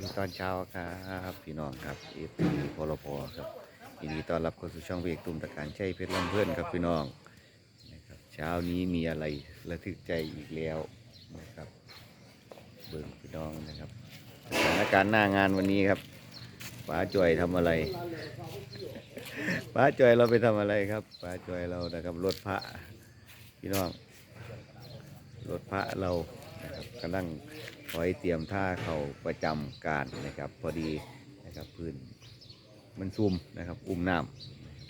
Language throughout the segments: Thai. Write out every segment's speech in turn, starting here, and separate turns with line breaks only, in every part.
ดีตอนเช้าครับพี่น้องครับเอฟพีพลพครับยินดีต้อนรับเข้าสู่ช่องเวกตุ่มตะการใช้เพชรลำเพื่อนครับพี่น้องนะครับเช้านี้มีอะไรระทึกใจอีกแล้วนะครับเบิ่งพี่น้องนะครับสถานการณ์หน้างานวันนี้ครับป้าจ่อยทำอะไรป้าจ่อยเราไปทำอะไรครับป้าจ่อยเรานะครับรถพระพี่น้องรถพระเรา นะครับกำลังคอยเตรียมท่าเข่าประจำการนะครับ พอดีนะครับพื้นมันซุ่มนะครับ อุ้มน้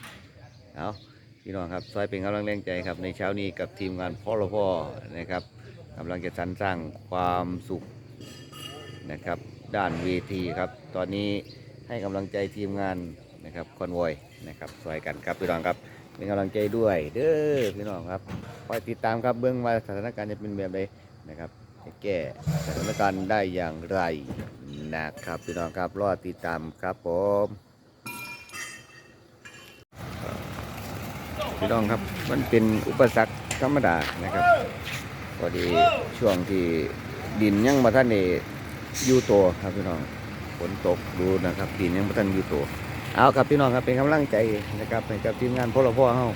ำเอาพี่น้องครับซอยเป็นกำลังแรงใจครับในเช้านี้กับทีมงานพ่อละพ่อนะครับกำลังจะสรรสร้างความสุขนะครับ ด้านเวทีครับ ตอนนี้ให้กำลังใจทีมงานนะครับคอนวอยนะครับซอยกันครับพี่น้องครับเป็นกำลังใจด้วยเด้อพี่น้องครับคอยติดตามครับเบื้องว่าสถานการณ์จะเป็นแบบใดนะครับ แก้สถานการณ์ได้อย่างไรนะครับพี่น้องครับรอติดตามครับผมพี่น้องครับมันเป็นอุปสรรคธรรมดานะครับพอดีช่วงที่ดินยังมาท่านนี่อยู่ตัวครับพี่น้องฝนตกดูนะครับดินยังมาท่านอยู่ตัวเอาครับพี่น้องครับเป็นกำลังใจนะครับให้กับทีมงานพลพ่อเฮา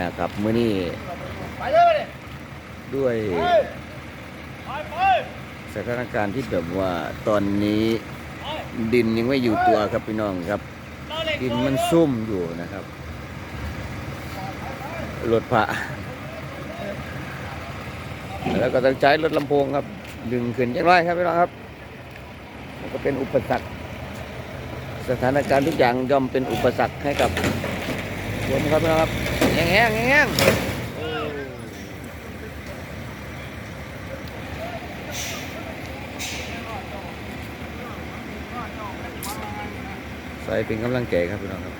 นะครับมื้อนี้ด้วย สถานการณ์ที่แบบว่าตอนนี้ดินยังไม่อยู่ตัวครับพี่น้องครับ ดินมันซุ่มอยู่นะครับรถพระแล้วก็ต้องใช้รถลำโพงครับ ดึงขึ้นจังไรครับพี่น้องครับมันก็เป็นอุปสรรค สถานการณ์ทุกอย่างย่อมเป็นอุปสรรคให้กับคนครับพี่นะครับแง่งแง่งแง่ง เป็นกำลังใจครับพี่น้องครับ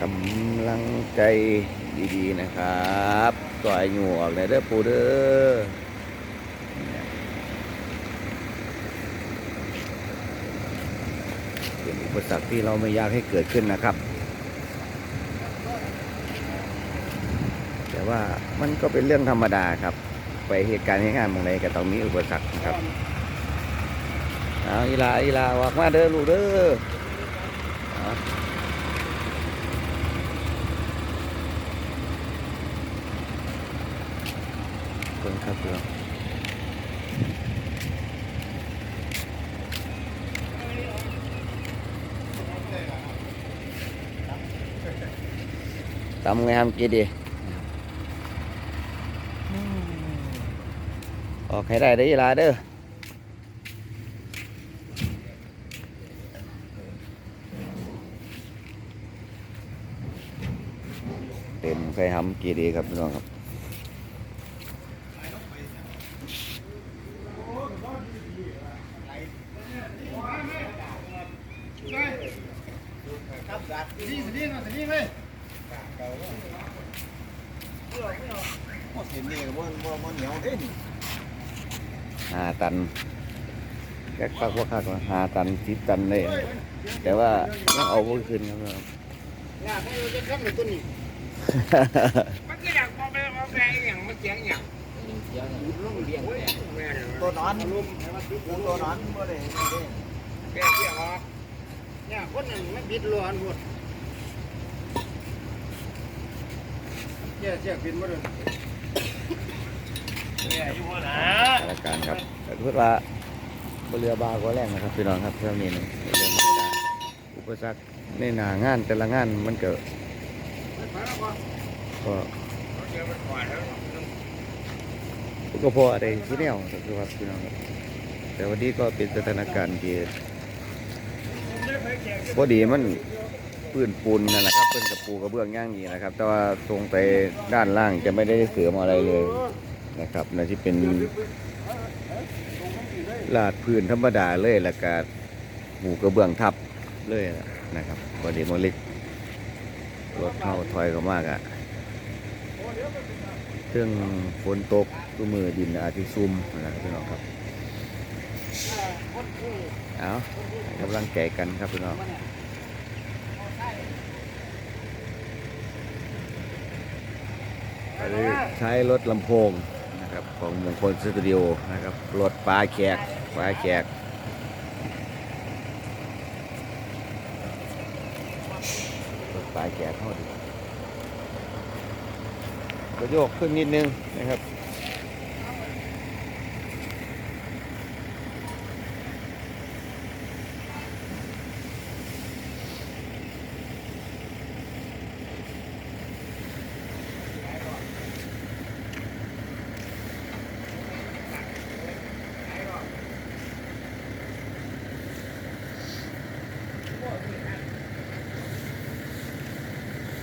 กำลังใจดีๆนะครับต่อยหยวกเลยเด้อปูเด้อเปสรรคที่เราไม่อยากให้เกิดขึ้นนะครับ แต่ว่ามันก็เป็นเรื่องธรรมดาครับ ไปเหตุการณ์เหตุงานบางใดก็ต้องมีอุปสรรคนะครับเอาอีลาอีลาออกมาเด้อลูกเด้อเอา คนครับเรือทำไงทำกี่ดีออกให้ได้ได้อเวลาเด้อเต็มใครทำกี่ดีครับพี่น้องครับ
นี่สินี่มาสินี่เลยเห็นนี่ก็บ่บ่บ่เหนียวเด้นี่
หาตันแค่คักว่าคักว่าหาตันสิบตันเลยแต่ว่าต้องเอาพวุ้ขึ้นครับ
อยากให้จะขับในตัวนี้
มันก็อยากมองไปมองไปอย่างมันเสียงอย่างแม่เลย
ตัวนอนลุมตัวนอนบ่ได้
แกเสียออก
เนี่ยคนนั้นมันบิดล้วนหมดแย่เสียบินบ่ได้
แกอยู่ นะ
สถานการ์ครับแต่พูดว่าบเรือบาก็แรงนะครับพี่น้องครับเรื่องนี้นึงเรื่องธรรมดาอุปสรรคในหนางานแต่ละงานมันเกิดก็
เจอมันก่อนแล้ว
ก็พออะไรที่แนวคือว่าพี่น้องครับแต่วันนี้ก็เป็นสถานการณ์ที่พอดีมันพื้นปูนนั่นแหละครับเป็นกระปูกระเบื้องย่างนี้นะครับ แต่ว่าตรงไปด้านล่างจะไม่ได้เสริมอะไรเลย นะครับนั่นที่เป็นลาดพื้นธรรมดาเลยแล้วก็หมูกระเบื้องทับเลยนะครับพอดีมันเล็กรถเข้าถอยเขามากอะเครื่องฝนตกตัวมือดินอาจจะซุ่มนะครับพี่น้องครับเอากำลังใจกันครับพี่น้องใช้รถลำโพง นะครับของมงคลสตูดิโอนะครับรถปลาแขกปลาแขกรถปลาแขกเท่าดีก็โยกขึ้นนิดนึงนะครับ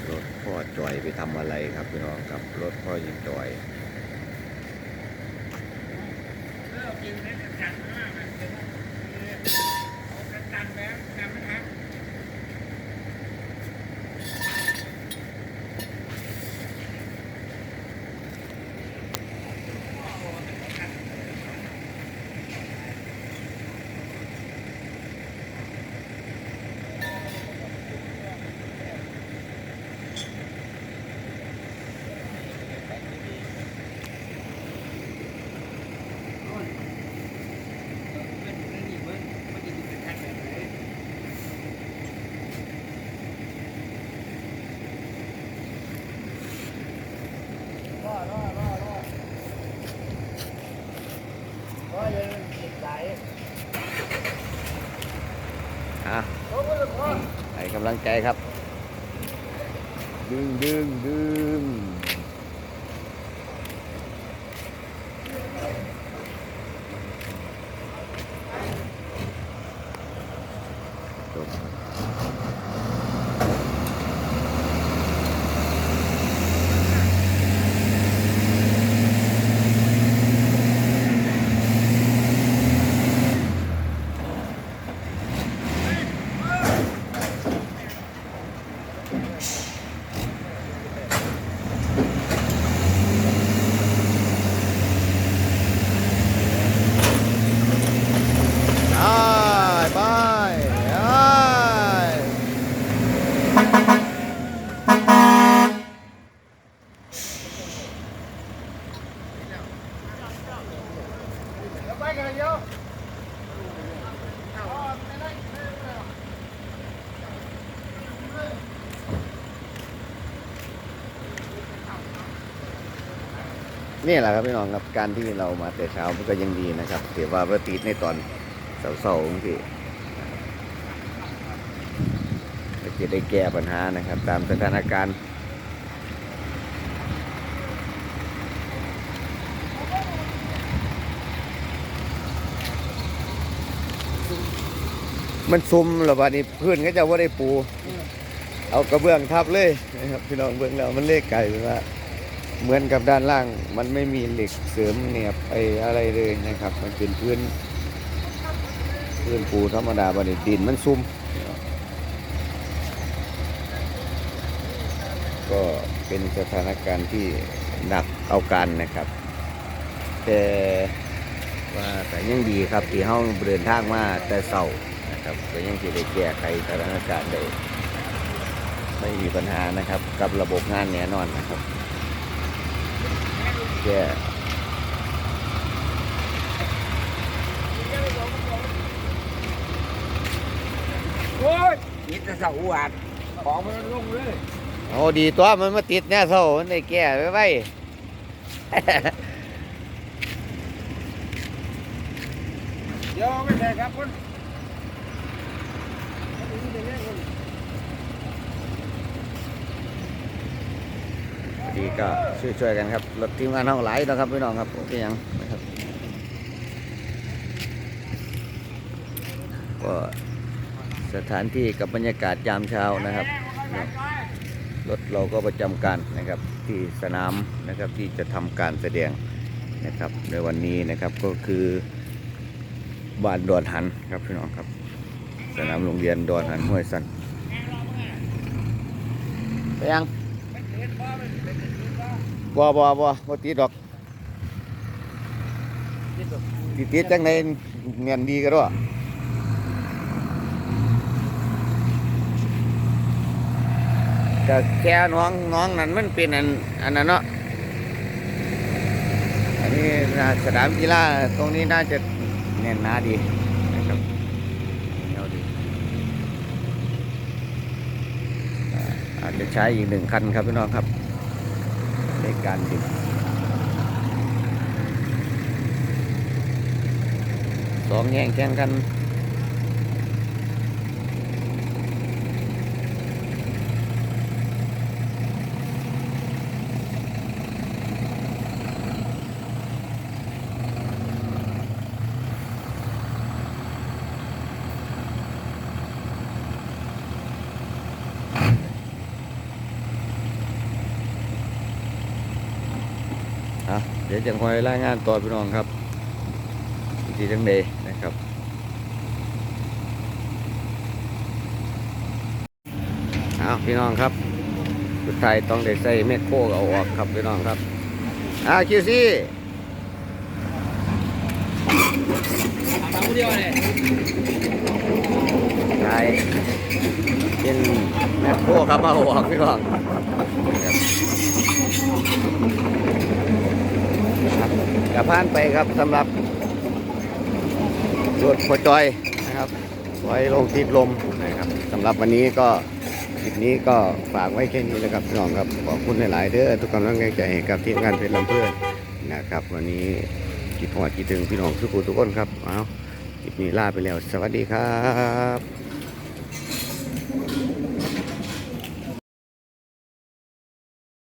รถพ่อจอยไปทำอะไรครับพี่น้องค รถพ่อยิงจอย อะให้กำลังใจครับ ดึงดึงดึงจบไปไปไป นี่แหละครับพี่น้องครับการที่เรามาแต่เช้ามันก็ยังดีนะครับเดี๋ยวว่าปติดในตอนเสาๆบางทีก็จะได้แก้ปัญหานะครับ ตามสถานการณ์มันซุ่มหรอวะนี่พื้นก็จะว่าได้ปู เอากระเบื้องทับเลยนะครับพี่น้องเบื้องแล้วมันเลขไก่ว่า เหมือนกับด้านล่างมันไม่มีเหล็กเสริมเนียบไปอะไรเลยนะครับ มันเป็นพื้นพื้นปูธรรมดาบันดินมันซุ่มก็เป็นสถานการณ์ที่หนักเอากันนะครับ แต่ว่าแต่ยังดีครับที่ห้องเดินทางมาแต่เสานะครับก็ยังจะได้แก้ไขสถานการณ์ได้ไม่มีปัญหานะครับ กับระบบงานแน่นอนนะครับ แก้
โอ้ยนี่จะเสาหวานของมันลงเลย
โอ้ดีตัวมันมาติดแน่เท่ามันได้แก้ไว้ไว้
เดี๋ยวไม่ใช่ครับคุณ
ดีก็ช่วยๆกันครับรถทีมงานเท่าหลายนะครับพี่น้องครับโอเคยังนะครับก็สถานที่กับบรรยากาศยามเช้านะครับรถเราก็ประจำการนะครับที่สนามนะครับที่จะทำการแสดงนะครับในวันนี้นะครับก็คือบ้านดอนหันครับพี่น้องครับ สนามโรงเรียนดอนหันห้วยสันไปยัง บ่บ่บ่บ่ติดดอกติดติดจังในเมียนดีก็ด้วยแต่แค่น้องน้องนั้นมันเป็นอันอันนั้นเนาะอันนี้น่าสนามกีฬาตรงนี้น่าจะแน่นหนาดีนะครับเนียวดีอาจจะใช้อีกหนึ่งคันครับพี่น้องครับ การดึงสองแย่งแข่งกันอะ เดี๋ยวจะคอยรายงานต่อพี่น้องครับอีทีทั้งเดย์นะครับเอาพี่น้องครับสุดท้ายต้องได้ใส่แมคโครเอาออกครับพี่น้องครับอ้าคิวซี่
ทำเดียวเลย
ใช่เป็นแมคโครครับเอาออกพี่น้องับกระพานไปครับสำหรับรถพอจอยนะครับไว้ลงทิศลมนะครับสำหรับวันนี้ก็คลิปนี้ก็ฝากไว้แค่นี้นะครับพี่น้องครับขอบคุณหลาย ๆเด้อทุกกำลังใจให้กับทีมงานเป็นลำเพื่อนนะครับ วันนี้คิดหอดคิดถึงพี่น้องทุกคนทุกคนครับเอาคลิปนี้ลาไปแล้ว สวัสดีครับ